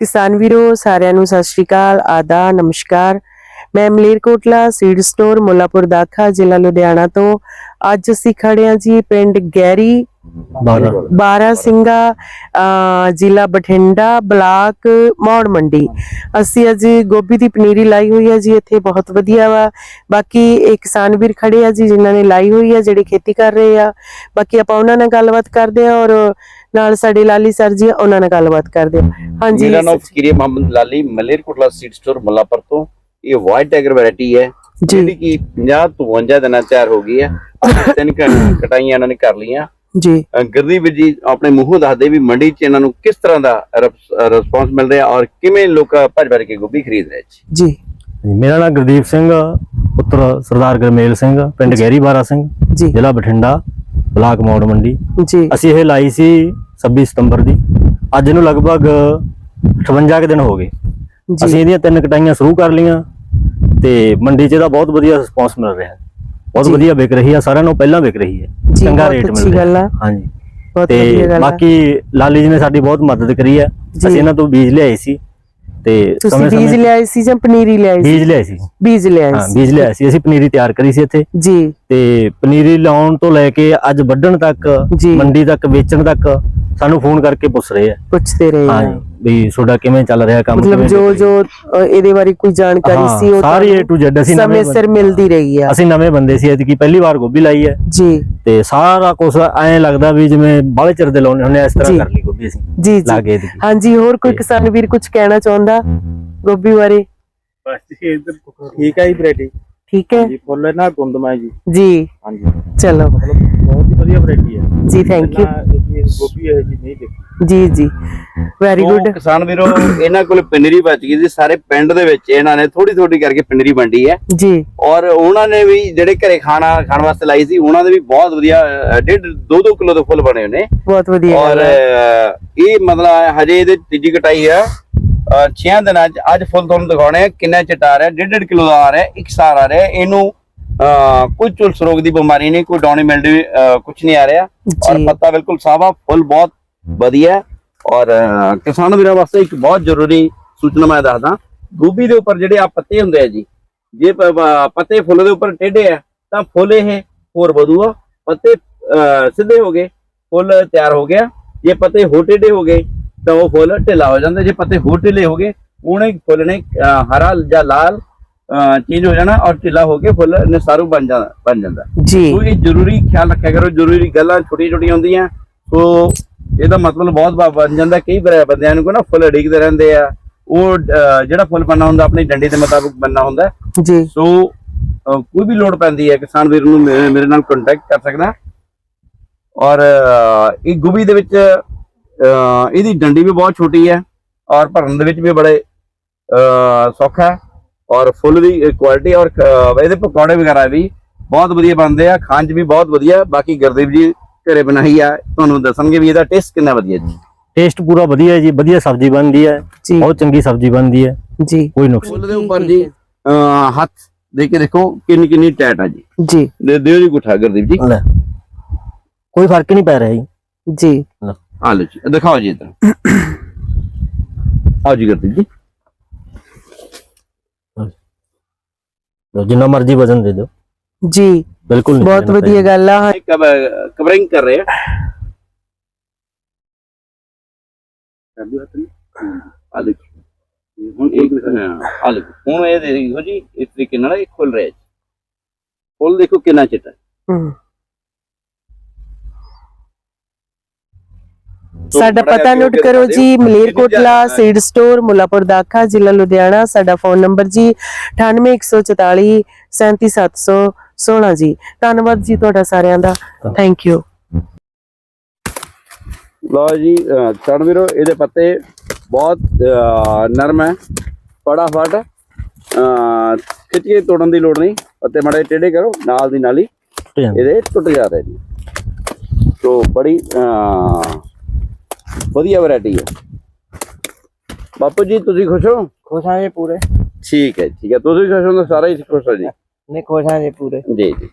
ਕਿਸਾਨ ਵੀਰੋ, ਸਾਰਿਆਂ ਨੂੰ ਸਤਿ ਸ਼੍ਰੀ ਅਕਾਲ ਆਦਾ ਨਮਸਕਾਰ। ਮੈਂ ਮਲੇਰਕੋਟਲਾ ਸੀਡ ਸਟੋਰ, ਮੁੱਲਾਪੁਰ ਦਾਖਾ, ਜ਼ਿਲ੍ਹਾ ਲੁਧਿਆਣਾ ਤੋਂ। ਅੱਜ ਅਸੀਂ ਖੜੇ ਹਾਂ ਜੀ ਪਿੰਡ ਗੈਰੀ 12 ਬਾਰਾ ਸਿੰਘਾ ਜ਼ਿਲ੍ਹਾ ਬਠਿੰਡਾ ਬਲਾਕ ਮੌੜ ਮੰਡੀ। ਅਸੀਂ ਅੱਜ ਗੋਭੀ ਦੀ ਪਨੀਰੀ ਲਾਈ ਹੋਈ ਹੈ ਜੀ ਇੱਥੇ ਬਹੁਤ ਵਧੀਆ ਵਾ। ਬਾਕੀ ਇਹ ਕਿਸਾਨ ਵੀਰ ਖੜੇ ਆ ਜੀ ਜਿਨ੍ਹਾਂ ਨੇ ਲਾਈ ਹੋਈ ਹੈ ਜਿਹੜੇ ਖੇਤੀ ਕਰ ਰਹੇ ਆ। ਬਾਕੀ ਆਪਾਂ ਉਹਨਾਂ ਨਾਲ ਗੱਲਬਾਤ ਕਰਦੇ ਆ ਔਰ ਨਾਲ ਸਾਡੇ ਲਾਲੀ ਸਰ ਜੀ ਉਹਨਾਂ ਨਾਲ ਗੱਲਬਾਤ ਕਰਦੇ ਆ ਹਾਂਜੀ ਮੇਰਾ ਨਾਮ ਫਕੀਰ ਮੁਹੰਮਦ ਲਾਲੀ ਮਲੇਰਕੋਟਲਾ ਸੀਡ ਸਟੋਰ ਮੁੱਲਾਪੁਰ ਤੋਂ। ਇਹ ਵਾਈਟ ਟਾਈਗਰ ਵੈਰਾਈਟੀ ਹੈ। ਜਿਹੜੀ ਕਿ 50 ਤੋਂ 52 ਦਿਨਾਂ ਤਿਆਰ ਹੋ ਗਈ ਹੈ। ਤਿੰਨ ਕਟਾਈਆਂ ਇਹਨਾਂ ਨੇ ਕਰ ਲਈਆਂ। ਜੀ। ਗੁਰਦੀਪ ਜੀ ਆਪਣੇ ਮੂੰਹੋਂ ਦੱਸਦੇ ਵੀ ਮੰਡੀ 'ਚ ਇਹਨਾਂ ਨੂੰ ਕਿਸ ਤਰ੍ਹਾਂ ਦਾ ਰਿਸਪੌਂਸ ਮਿਲ ਰਿਹਾ ਔਰ ਕਿਵੇਂ ਲੋਕ ਭੱਜ ਭੱਜ ਕੇ ਗੋਭੀ ਖਰੀਦ ਰਹੇ ਜੀ? ਜੀ। ਮੇਰਾ ਨਾਮ ਗੁਰਦੀਪ ਸਿੰਘ ਪੁੱਤਰ ਸਰਦਾਰ ਗਰਮੇਲ ਸਿੰਘ ਪਿੰਡ ਗਹਿਰੀ ਬਾਰਾ ਸਿੰਘ ਜੀ। ਜ਼ਿਲ੍ਹਾ ਬਠਿੰਡਾ ਬਲਾਕ ਮੌੜ ਮੰਡੀ। ਜੀ। ਅਸੀਂ ਇਹ ਲਾਈ ਸੀ 26 ਸਤੰਬਰ ਦੀ। ਅੱਜ ਨੂੰ ਲਗਭਗ 58 ਕੁ ਦਿਨ ਹੋ ਗਏ। ਅਸੀਂ ਇਹਦੀਆਂ ਤਿੰਨ ਕਟਾਈਆਂ ਸ਼ੁਰੂ ਕਰ ਲਈਆਂ ਤੇ ਮੰਡੀ 'ਚ ਇਹਦਾ ਬਹੁਤ ਵਧੀਆ ਰਿਸਪੌਂਸ ਮਿਲ ਰਿਹਾ। ਹੈ ਬਹੁਤ। ਵਧੀਆ ਵਿਕ ਰਹੀ ਆ ਸਾਰਿਆਂ ਨੂੰ ਪਹਿਲਾਂ ਵਿਕ ਰਹੀ ਹੈ। ਜੀ, ਚੰਗਾ ਰੇਟ ਮਿਲ ਗੱਲ ਰਿਹਾ ਆ। ਹਾਂਜੀ। ਬਹੁਤ ਵਧੀਆ ਤੇ ਗੱਲ ਆ। ਬਾਕੀ ਲਾਲੀ ਜੀ ਨੇ ਸਾਡੀ ਬਹੁਤ ਮਦਦ ਕਰੀ ਹੈ ਜੀ। ਅਸੀਂ ਇਹਨਾਂ ਤੋਂ ਬੀਜ ਲਿਆਏ ਸੀ। ਤੇ ਤੁਸੀਂ ਬੀਜ ਸਮੇਂ- ਲਿਆਏ ਸੀ ਜਾਂ ਪਨੀਰੀ ਲਿਆਈ ਸੀ? ਬੀਜ ਲਿਆਏ ਸੀ। ਬੀਜ ਲਿਆਏ ਹਾਂ ਸੀ। ਬੀਜ ਲਿਆਏ ਸੀ। ਅਸੀਂ ਪਨੀਰੀ ਤਿਆਰ ਕਰੀ ਸੀ ਇੱਥੇ। ਜੀ। ਤੇ ਪਨੀਰੀ ਲਾਉਣ ਤੋਂ ਲੈ ਕੇ ਅੱਜ ਵੱਢਣ ਤੱਕ ਜੀ। ਮੰਡੀ ਤੱਕ ਵੇਚਣ ਤੱਕ ਸਾਨੂੰ ਫੋਨ ਕਰਕੇ ਪੁੱਛ ਰਹੇ ਆ। ਪੁੱਛਦੇ ਰਹੇ ਆ। ਹਾਂਜੀ। ਵੀ ਤੁਹਾਡਾ ਕਿਵੇਂ ਚੱਲ ਰਿਹਾ ਕੰਮ ਮਤਲਬ ਕਿਵੇਂ ਜੋ ਜੋ ਅ, ਇਹਦੇ ਬਾਰੇ ਕੋਈ ਜਾਣਕਾਰੀ ਹਾਂ, ਸੀ ਉਹ ਸਾਰੀ A to Z ਅਸੀਂ ਸਮੇਂ ਨਵੇਂ ਸਿਰ ਮਿਲਦੀ ਰਹੀ ਆ। ਅਸੀਂ ਨਵੇਂ ਬੰਦੇ ਸੀ ਐਤਕੀ ਪਹਿਲੀ ਵਾਰ ਗੋਭੀ ਲਾਈ ਹੈ। ਜੀ। ਤੇ ਸਾਰਾ ਕੁਝ ਐਂ ਲੱਗਦਾ ਵੀ ਜਿਵੇਂ ਬਾਲੇ ਚਿਰ ਦੇ ਲਾਉਣੇ ਹੁੰਦੇ ਆ, ਇਸ ਜੀ। ਤਰ੍ਹਾਂ ਕਰ ਲਈ ਗੋਭੀ ਅਸੀਂ ਜੀ ਲਾ ਜੀ। ਹਾਂਜੀ ਹੋਰ ਕੋਈ ਕਿਸਾਨ ਵੀਰ ਕੁਝ ਕਹਿਣਾ ਚਾਹੁੰਦਾ ਗੋਭੀ ਬਾਰੇ? ਬਸ ਜੀ ਇਧਰ ਠੀਕ ਹੈ ਜੀ ਵੈਰਾਈਟੀ ਠੀਕ ਹੈ? ਜੀ ਫੁੱਲ ਨਾ ਗੁੰਦਮਾ ਜੀ। ਜੀ। ਹਾਂਜੀ। ਚਲੋ। ਬਹੁਤ ਹੀ ਵਧੀਆ ਵੈਰਾਈਟੀ ਹੈ। ਜੀ ਥੈਂਕ ਯੂ ਗੋਭੀ ਹੈ ਜੀ ਨਹੀਂ ਦੇਖੀ। ਜੀ ਜੀ। ਵੈਰੀ ਗੁੱਡ ਕਿਸਾਨ ਵੀਰੋ ਇਹਨਾਂ ਕੋਲ ਪਿੰਡਰੀ ਬਚ ਗਈ ਸੀ। ਸਾਰੇ ਪਿੰਡ ਦੇ ਵਿੱਚ ਇਹਨਾਂ ਨੇ ਥੋੜੀ ਥੋੜੀ ਕਰਕੇ ਪਿੰਡਰੀ ਵੰਡੀ ਹੈ। ਜੀ। ਔਰ ਉਹਨਾਂ ਨੇ ਵੀ ਜਿਹੜੇ ਘਰੇ ਖਾਣਾ ਖਾਣ ਵਾਸਤੇ ਲਾਈ ਸੀ ਉਹਨਾਂ ਦੇ ਵੀ ਬਹੁਤ ਵਧੀਆ ਡੇਢ 2-2 ਕਿਲੋ ਦੇ ਫੁੱਲ ਬਣੇ ਨੇ। ਬਹੁਤ ਵਧੀਆ ਔਰ ਇਹ ਮਤਲਬ ਹਜੇ ਇਹਦੇ ਤੀਜੀ ਕਟਾਈ ਆ 6 ਦਿਨਾਂ ਚ ਅੱਜ ਫੁੱਲ ਤੁਹਾਨੂੰ ਦਿਖਾਉਣੇ ਆ ਕਿੰਨਾ ਚਿੱਟ ਆ ਰਿਹਾ ਡੇਢ ਡੇਢ ਕਿਲੋ ਦਾ ਆ ਰਿਹਾ ਇੱਕ ਸਾਰ ਆ ਰਿਹਾ ਇਹਨੂੰ ਕੋਈ ਝੁਲਸ ਰੋਗ ਦੀ ਬਿਮਾਰੀ ਨਹੀਂ ਕੋਈ ਡਾਉਣੀ ਮਿਲਦੀ ਕੁਝ ਨਹੀਂ ਆ ਰਿਹਾ। ਔਰ ਪੱਤਾ ਬਿਲਕੁਲ ਸਾਫਾ ਫੁੱਲ ਬਹੁਤ ਵਧੀਆ ਹੈ। ਔਰ ਕਿਸਾਨ ਵੀਰਾਂ ਵਾਸਤੇ ਇੱਕ ਬਹੁਤ ਜ਼ਰੂਰੀ ਸੂਚਨਾ ਮੈਂ ਦੱਸਦਾ ਗੋਭੀ ਦੇ ਉੱਪਰ ਜਿਹੜੇ ਆ ਪੱਤੇ ਹੁੰਦੇ ਆ ਜੀ ਜੇ ਪੱਤੇ ਫੁੱਲ ਦੇ ਉੱਪਰ ਟੇਢੇ ਆ ਤਾਂ ਫੁੱਲ ਇਹ ਹੋਰ ਵਧੂਗਾ ਪੱਤੇ ਸਿੱਧੇ ਹੋ ਗਏ ਫੁੱਲ ਤਿਆਰ ਹੋ ਗਿਆ। ਜੇ ਪੱਤੇ ਹੋਰ ਟੇਢੇ ਹੋ ਗਏ ਤਾਂ ਉਹ ਫੁੱਲ ਢਿੱਲਾ ਹੋ ਜਾਂਦਾ ਜੇ ਪੱਤੇ ਹੋਰ ਢਿੱਲੇ ਹੋ ਗਏ ਉਹਨੇ ਫੁੱਲ ਨੇ ਹਰਾ ਜਾਂ ਲਾਲ ਚੇਂਜ ਹੋ ਜਾਣਾ ਔਰ ਢਿੱਲਾ ਹੋ ਕੇ ਫੁੱਲ ਨਿਸਾਰੂ ਬਣ ਜਾਂਦਾ ਬਣ ਜਾਂਦਾ। ਜੀ। ਸੋ ਇਹ ਜ਼ਰੂਰੀ ਖਿਆਲ ਰੱਖਿਆ ਕਰੋ ਜ਼ਰੂਰੀ ਗੱਲਾਂ ਛੋਟੀਆਂ ਛੋਟੀਆਂ ਹੁੰਦੀਆਂ। ਸੋ ਇਹਦਾ ਮਤਲਬ ਬਹੁਤ ਬਣ ਜਾਂਦਾ ਕਈ ਬੰਦਿਆਂ ਨੂੰ ਨਾ ਫੁੱਲ ਅੜੀਕਦੇ ਰਹਿੰਦੇ ਆ। ਉਹ ਜਿਹੜਾ ਫੁੱਲ ਬੰਨਾ ਹੁੰਦਾ ਆਪਣੀ ਡੰਡੀ ਦੇ ਮੁਤਾਬਕ ਬੰਨਾ ਹੁੰਦਾ। ਜੀ। ਸੋ ਕੋਈ ਵੀ ਲੋੜ ਪੈਂਦੀ ਹੈ ਕਿਸਾਨ ਵੀਰ ਨੂੰ ਮੇਰੇ ਨਾਲ ਕੰਟੈਕਟ ਕਰ ਸਕਦਾ। ਔਰ ਇਹ ਗੋਭੀ ਦੇ ਵਿੱਚ ਇਹਦੀ ਡੰਡੀ ਵੀ ਬਹੁਤ ਛੋਟੀ ਹੈ ਔਰ ਭਰਨ ਦੇ ਵਿੱਚ ਵੀ ਬੜੇ ਸੌਖਾ ਹੈ ਔਰ ਫੁੱਲ ਦੀ ਕੁਆਲਿਟੀ ਔਰ ਇਹਦੇ ਪਕੌੜੇ ਵਗੈਰਾ ਵੀ ਬਹੁਤ ਵਧੀਆ ਬਣਦੇ ਆ 'ਚ ਵੀ ਬਹੁਤ ਵਧੀਆ ਬਾਕੀ ਗੁਰਦੀਪ ਜੀ ਘਰੇ ਬਣਾਈ ਆ ਤੁਹਾਨੂੰ ਦੱਸਣਗੇ ਵੀ ਇਹਦਾ ਟੇਸਟ ਕਿੰਨਾ ਵਧੀਆ ਜੀ। ਟੇਸਟ ਪੂਰਾ ਵਧੀਆ ਹੈ ਜੀ ਵਧੀਆ ਸਬਜ਼ੀ ਬਣਦੀ ਹੈ ਬਹੁਤ ਚੰਗੀ ਸਬਜ਼ੀ ਬਣਦੀ ਹੈ। ਜੀ। ਕੋਈ ਨੁਕਸ ਫੁੱਲ ਦੇ ਉੱਪਰ ਜੀ। ਹੱਥ ਦੇ ਕੇ ਦੇਖੋ ਕਿੰਨੀ ਕਿੰਨੀ ਟੈਟ ਆ ਜੀ। ਜੀ। ਦੇ ਦਿਓ ਜੀ ਗੁੱਠਾ ਗੁਰਦੀਪ ਜੀ। ਕੋਈ ਫ਼ਰਕ ਨਹੀਂ ਪੈ ਰਿਹਾ ਜੀ। ਜੀ। ਆ ਲਓ ਜੀ ਦਿਖਾਓ ਜੀ ਇਧਰ ਆਓ ਜੀ ਗੁਰਦੀਪ ਜੀ ਲਓ, ਜਿੰਨਾ ਮਰਜ਼ੀ ਵਜ਼ਨ ਦੇ ਦਿਓ ਜੀ ਬਿਲਕੁਲ ਨਹੀਂ ਬਹੁਤ ਦੇਣਾ ਵਧੀਆ। ਗੱਲ ਆ ਕਵਰਿੰਗ ਕਰ ਰਹੇ ਆ ਆ ਲਓ ਜੀ। ਹੁਣ ਇੱਕ ਹਾਂ, ਆ ਲਓ ਹੁਣ ਇਹ ਦੇਖੋ ਜੀ ਇਸ ਤਰੀਕੇ ਨਾਲ ਇਹ ਖੁੱਲ ਰਿਹਾ ਜੀ ਫੁੱਲ ਦੇਖੋ ਕਿੰਨਾ ਚਿੱਟਾ ਹੈ। ਹਮ। ਸਾਡਾ ਪਤਾ ਨੋਟ ਕਰੋ ਜੀ। ਮਲੇਰਕੋਟਲਾ ਇਹਦੀ ਸੀਡ ਸਟੋਰ ਮੁੱਲਾਪੁਰ ਦਾਖਾ ਜ਼ਿਲ੍ਹਾ ਲੁਧਿਆਣਾ ਸਾਡਾ ਫੋਨ ਨੰਬਰ ਜੀ 98144 37716 ਜੀ। ਧੰਨਵਾਦ ਜੀ ਤੁਹਾਡਾ ਸਾਰਿਆਂ ਦਾ। ਥੈਂਕ ਯੂ ਲਓ ਜੀ ਚਣ ਵੀਰੋ ਇਹਦੇ ਪੱਤੇ ਬਹੁਤ ਨਰਮ ਹੈ। ਫਟਾਫਟ ਖਿੱਚ ਕੇ ਤੋੜਨ ਦੀ ਲੋੜ ਨਹੀਂ। ਪੱਤੇ ਮਾੜੇ ਟੇਢੇ ਕਰੋ ਨਾਲ ਦੀ ਨਾਲ ਹੀ। ਇਹਦੇ ਟੁੱਟ ਜਾ ਰਹੇ ਜੀ ਤੋ ਬੜੀ ਵਧੀਆ ਵੈਰਾਈਟੀ ਹੈ। ਬਾਪੂ ਜੀ ਤੁਸੀਂ ਖੁਸ਼ ਹੋ? ਖੁਸ਼ ਹਾਂ ਜੀ ਪੂਰੇ। ਠੀਕ ਹੈ ਠੀਕ ਹੈ। ਤੁਸੀਂ ਖੁਸ਼ ਹੋ ਤਾਂ ਸਾਰਾ ਹੀ ਖੁਸ਼ ਹੋ ਜੀ। ਨਹੀਂ ਖੁਸ਼ ਹਾਂ ਜੀ ਪੂਰੇ। ਜੀ ਜੀ।